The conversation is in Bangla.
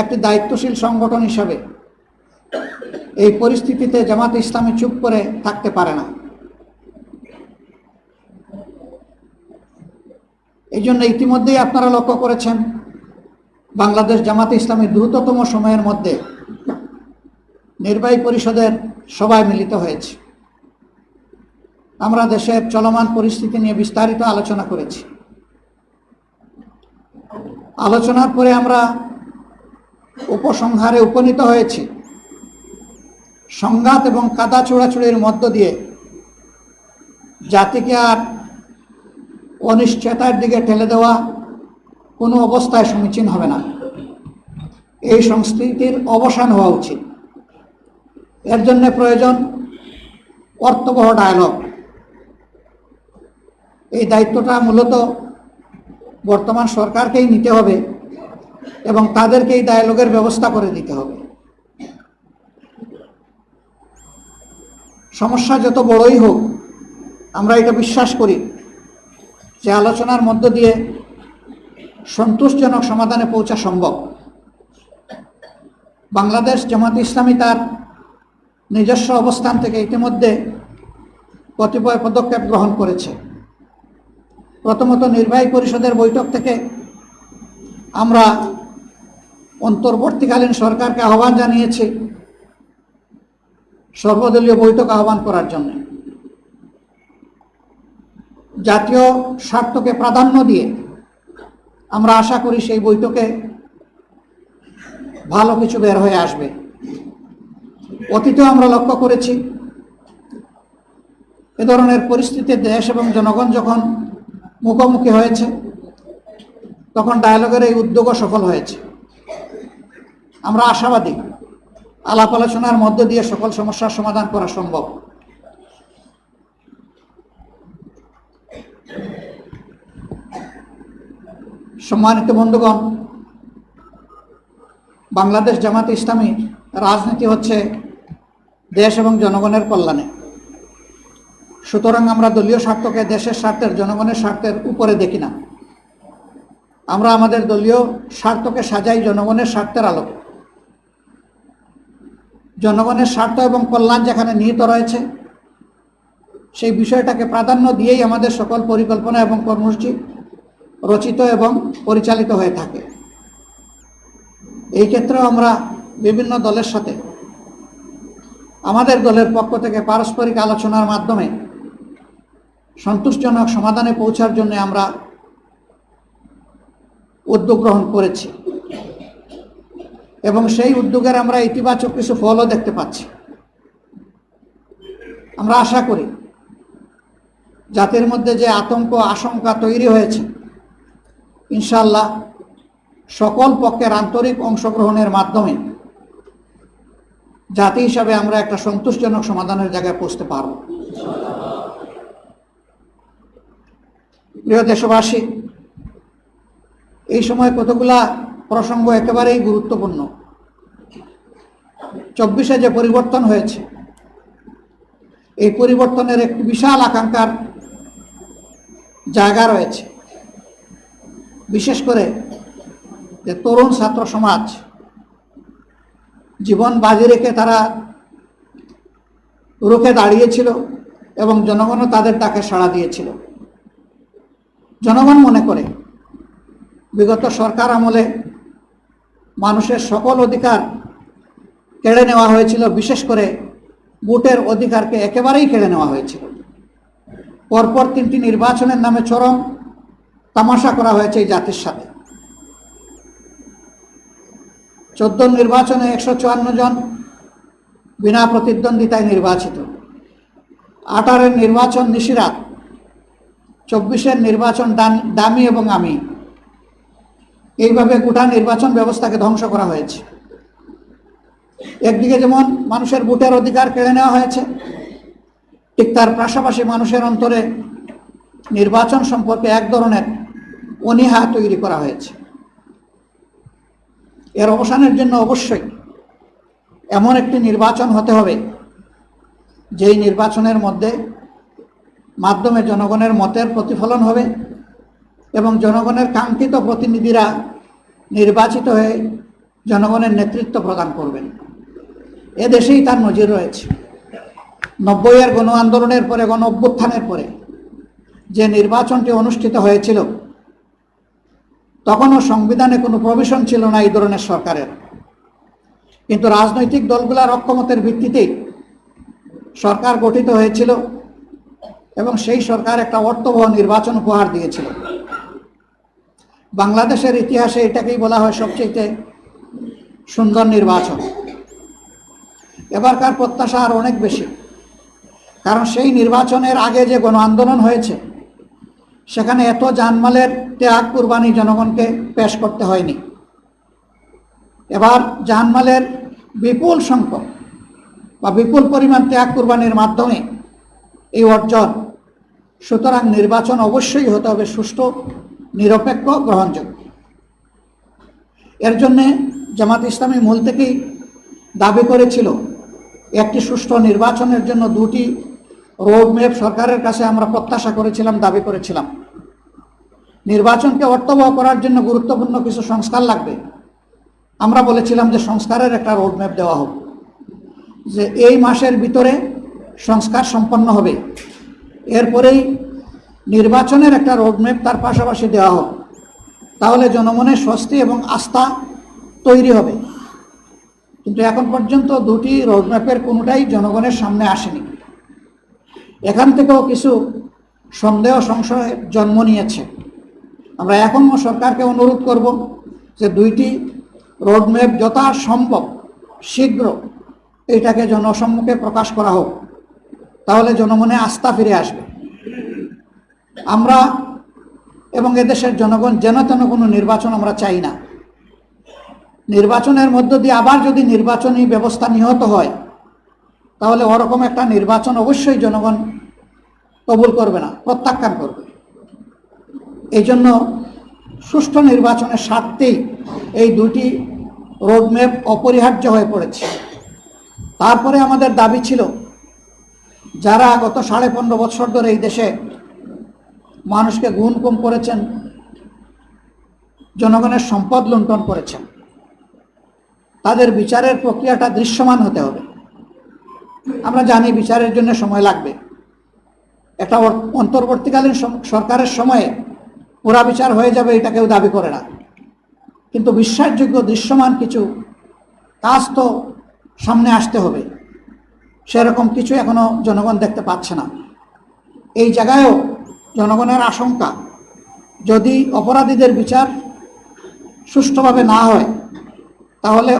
একটি দায়িত্বশীল সংগঠন হিসাবে এই পরিস্থিতিতে জামাত ইসলামী চুপ করে থাকতে পারে না। এই জন্য ইতিমধ্যেই আপনারা লক্ষ্য করেছেন, বাংলাদেশ জামাত ইসলামী দ্রুততম সময়ের মধ্যে নির্বাহী পরিষদের সভায় মিলিত হয়েছে। আমরা দেশের চলমান পরিস্থিতি নিয়ে বিস্তারিত আলোচনা করেছি। আলোচনার পরে আমরা উপসংহারে উপনীত হয়েছি। সংঘাত এবং কাদা ছোড়াছুড়ির মধ্য দিয়ে জাতিকে আর অনিশ্চয়তার দিকে ঠেলে দেওয়া কোনো অবস্থায় সমীচীন হবে না। এই সংস্কৃতির অবসান হওয়া উচিত। এর জন্য প্রয়োজন অর্থবহ ডায়ালগ এই দায়িত্বটা মূলত বর্তমান সরকারকেই নিতে হবে এবং তাদেরকে এই ডায়ালগের ব্যবস্থা করে দিতে হবে। সমস্যা যত বড়ই হোক, আমরা এটা বিশ্বাস করি যে আলোচনার মধ্য দিয়ে সন্তোষজনক সমাধানে পৌঁছা সম্ভব। বাংলাদেশ জামাত ইসলামী তার নিজস্ব অবস্থান থেকে ইতিমধ্যে কতিপয় পদক্ষেপ গ্রহণ করেছে। প্রথমত নির্বাহী পরিষদের বৈঠক থেকে আমরা অন্তর্বর্তীকালীন সরকারকে আহ্বান জানিয়েছি সর্বদলীয় বৈঠক আহ্বান করার জন্য। জাতীয় স্বার্থকে প্রাধান্য দিয়ে আমরা আশা করি সেই বৈঠকে ভালো কিছু বের হয়ে আসবে। অতীতে আমরা লক্ষ্য করেছি, এ ধরনের পরিস্থিতিতে দেশ এবং জনগণ যখন মুখোমুখি হয়েছে। তখন ডায়ালগের এই উদ্যোগও সফল হয়েছে। আমরা আশাবাদী আলাপ আলোচনার মধ্য দিয়ে সকল সমস্যার সমাধান করা সম্ভব। সম্মানিত বন্ধুগণ, বাংলাদেশ জামাত ইসলামী রাজনীতি হচ্ছে দেশ এবং জনগণের কল্যাণে। সুতরাং আমরা দলীয় স্বার্থকে দেশের স্বার্থের, জনগণের স্বার্থের উপরে দেখি না। আমরা আমাদের দলীয় স্বার্থকে সাজাই জনগণের স্বার্থের আলোকে। জনগণের স্বার্থ এবং কল্যাণ যেখানে নিহিত রয়েছে, সেই বিষয়টাকে প্রাধান্য দিয়েই আমাদের সকল পরিকল্পনা এবং কর্মসূচি রচিত এবং পরিচালিত হয়ে থাকে। এই ক্ষেত্রেও আমরা বিভিন্ন দলের সাথে, আমাদের দলের পক্ষ থেকে পারস্পরিক আলোচনার মাধ্যমে সন্তোষজনক সমাধানে পৌঁছার জন্য আমরা উদ্যোগ গ্রহণ করেছি। এবং সেই উদ্যোগের আমরা ইতিবাচক কিছু ফলও দেখতে পাচ্ছি। আমরা আশা করি জাতির মধ্যে যে আতঙ্ক, আশঙ্কা তৈরি হয়েছে ইনশাল্লাহ সকল পক্ষের আন্তরিক অংশগ্রহণের মাধ্যমে জাতি হিসাবে আমরা একটা সন্তোষজনক সমাধানের জায়গায় পৌঁছতে পারব। প্রিয় দেশবাসী, এই সময় কতগুলা প্রসঙ্গ একেবারেই গুরুত্বপূর্ণ। চব্বিশে যে পরিবর্তন হয়েছে, এই পরিবর্তনের একটি বিশাল আকাঙ্ক্ষার জায়গা রয়েছে। বিশেষ করে যে তরুণ ছাত্র সমাজ, জীবন বাজি রেখে তারা রুখে দাঁড়িয়েছিল এবং জনগণও তাদের ডাকে সাড়া দিয়েছিল। জনগণ মনে করে। বিগত সরকার আমলে মানুষের সকল অধিকার কেড়ে নেওয়া হয়েছিল, বিশেষ করে ভোটের অধিকারকে একেবারেই কেড়ে নেওয়া হয়েছিল। পরপর তিনটি নির্বাচনের নামে চরম তামাশা করা হয়েছে এই জাতির সাথে। চোদ্দ নির্বাচনে একশো চুয়ান্ন জন বিনা প্রতিদ্বন্দ্বিতায় নির্বাচিত। আঠারের নির্বাচন নিশিরাত চব্বিশের নির্বাচন দামি এবং আমি। এইভাবে গোটা নির্বাচন ব্যবস্থাকে ধ্বংস করা হয়েছে। একদিকে যেমন মানুষের ভোটের অধিকার কেড়ে নেওয়া হয়েছে, ঠিক তার পাশাপাশি মানুষের অন্তরে নির্বাচন সম্পর্কে এক ধরনের অনীহা তৈরি করা হয়েছে। এর অবসানের জন্য অবশ্যই এমন একটি নির্বাচন হতে হবে, যেই নির্বাচনের মধ্যে মাধ্যমে জনগণের মতের প্রতিফলন হবে এবং জনগণের কাঙ্ক্ষিত প্রতিনিধিরা নির্বাচিত হয়ে জনগণের নেতৃত্ব প্রদান করবেন। এ দেশেই তার নজির রয়েছে। নব্বইয়ের গণ আন্দোলনের পরে, গণ অভ্যুত্থানের পরে যে নির্বাচনটি অনুষ্ঠিত হয়েছিল, তখনও সংবিধানে কোনো প্রভিশন ছিল না এই ধরনের সরকারের। কিন্তু রাজনৈতিক দলগুলোর অক্ষমতের ভিত্তিতেই সরকার গঠিত হয়েছিল। এবং সেই সরকার একটা অর্থবহ নির্বাচন উপহার দিয়েছিল। বাংলাদেশের ইতিহাসে এটাকেই বলা হয় সবচেয়ে সুন্দর নির্বাচন। এবারকার প্রত্যাশা আর অনেক বেশি। কারণ সেই নির্বাচনের আগে যে গণ আন্দোলন হয়েছে, সেখানে এত জানমালের ত্যাগ কুরবানি জনগণকে পেশ করতে হয়নি। এবার জানমালের বিপুল সংখ্যক বা বিপুল পরিমাণ ত্যাগ কুরবানির মাধ্যমে এই অর্জন সুতরাং নির্বাচন অবশ্যই হতে হবে সুষ্ঠু, নিরপেক্ষ, গ্রহণযোগ্য। এর জন্যে জামাত ইসলামী মূল থেকেই দাবি করেছিল, একটি সুষ্ঠু নির্বাচনের জন্য দুটি রোডম্যাপ সরকারের কাছে আমরা প্রত্যাশা করেছিলাম, দাবি করেছিলাম। নির্বাচনকে অর্থবহ করার জন্য গুরুত্বপূর্ণ কিছু সংস্কার লাগবে। আমরা বলেছিলাম যে সংস্কারের একটা রোডম্যাপ দেওয়া হোক, যে এই মাসের ভিতরে সংস্কার সম্পন্ন হবে। এরপরেই নির্বাচনের একটা রোডম্যাপ তার পাশাপাশি দেওয়া হোক। তাহলে জনমনের স্বস্তি এবং আস্থা তৈরি হবে। কিন্তু এখন পর্যন্ত দুটি রোডম্যাপের কোনোটাই জনগণের সামনে আসেনি। এখান থেকেও কিছু সন্দেহ সংশয়ের জন্ম নিয়েছে। আমরা এখনও সরকারকে অনুরোধ করব যে দুইটি রোডম্যাপ যথা সম্ভব শীঘ্র এটাকে জনসম্মুখে প্রকাশ করা হোক। তাহলে জনমনে আস্থা ফিরে আসবে। আমরা এবং এদেশের জনগণ যেন তেন কোনো নির্বাচন আমরা চাই না। নির্বাচনের মধ্য দিয়ে আবার যদি নির্বাচনী ব্যবস্থা নিহত হয়, তাহলে ওরকম একটা নির্বাচন অবশ্যই জনগণ কবুল করবে না, প্রত্যাখ্যান করবে। এই জন্য সুষ্ঠু নির্বাচনের স্বার্থেই এই দুটি রোডম্যাপ অপরিহার্য হয়ে পড়েছে। তারপরে আমাদের দাবি ছিল যারা গত সাড়ে পনেরো বছর ধরে এই দেশে মানুষকে গুণ কম করেছেন, জনগণের সম্পদ লুণ্ঠন করেছেন, তাদের বিচারের প্রক্রিয়াটা দৃশ্যমান হতে হবে। আমরা জানি বিচারের জন্য সময় লাগবে। একটা অন্তর্বর্তীকালীন সরকারের সময়ে পুরা বিচার হয়ে যাবে এটা কেউ দাবি করে না। কিন্তু বিশ্বাসযোগ্য দৃশ্যমান কিছু কাজ তো সামনে আসতে হবে। সেরকম কিছু এখনও জনগণ দেখতে পাচ্ছে না। এই জায়গায়ও জনগণের আশঙ্কা, যদি অপরাধীদের বিচার সুষ্ঠুভাবে না হয়, তাহলে